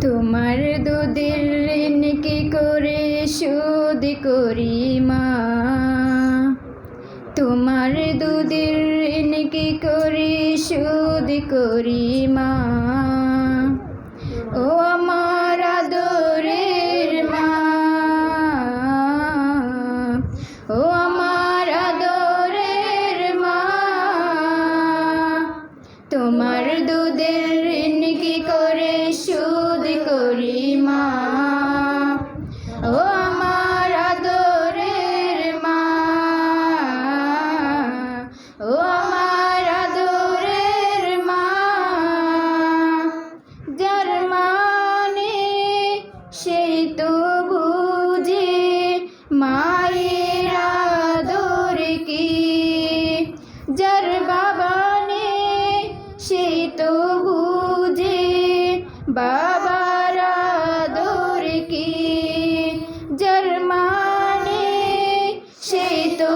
তোমার দুধের ঋণ কি করে শোধ করি, মা? তোমার দুধের ঋণ কি করে শোধ করি, মা? মায়ের আদর কি? যার বাবা নেই সেই তো বুঝে। বাবার আদর কি? যার মানে সেই তো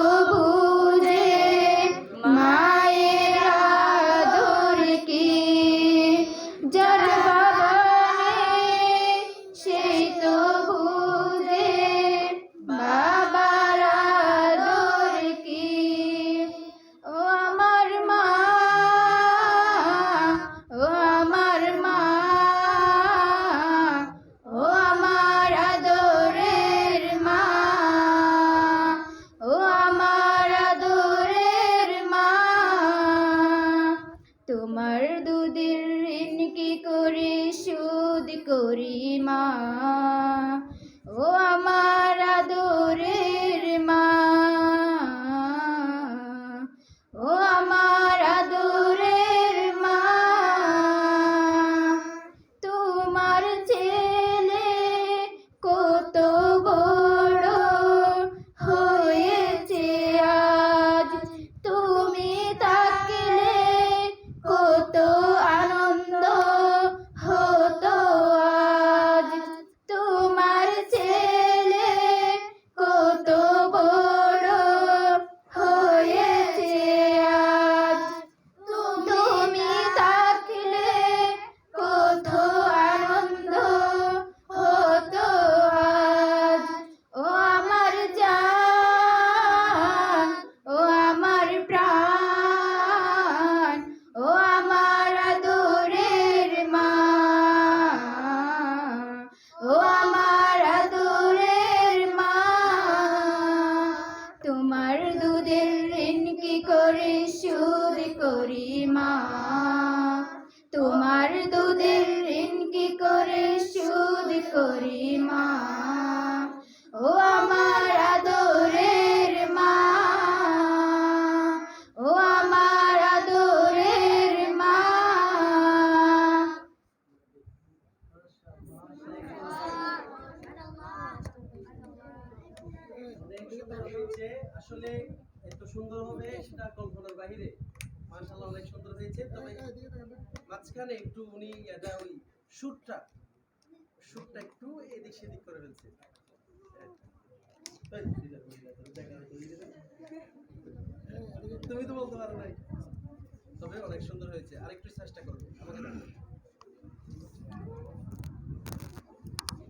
মা, তোমার দুধের ঋণ কি করে শোধ করি মা? ও আমার আদরের মা, ও আমার আদরের মা। আসলে এত সুন্দর হবে সেটা কল্পনার বাহিরে। মাশাআল্লাহ অনেক সুন্দর হয়েছে। তবে মাঝখানে একটু উনি এটা ওই শুটটা শুটটা একটু এদিক সেদিক করে ফেলছে। তুমি তো বলতে পারো নাই। তবে অনেক সুন্দর হয়েছে। আরেকটু চেষ্টা করব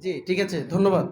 জি ঠিক আছে ধন্যবাদ।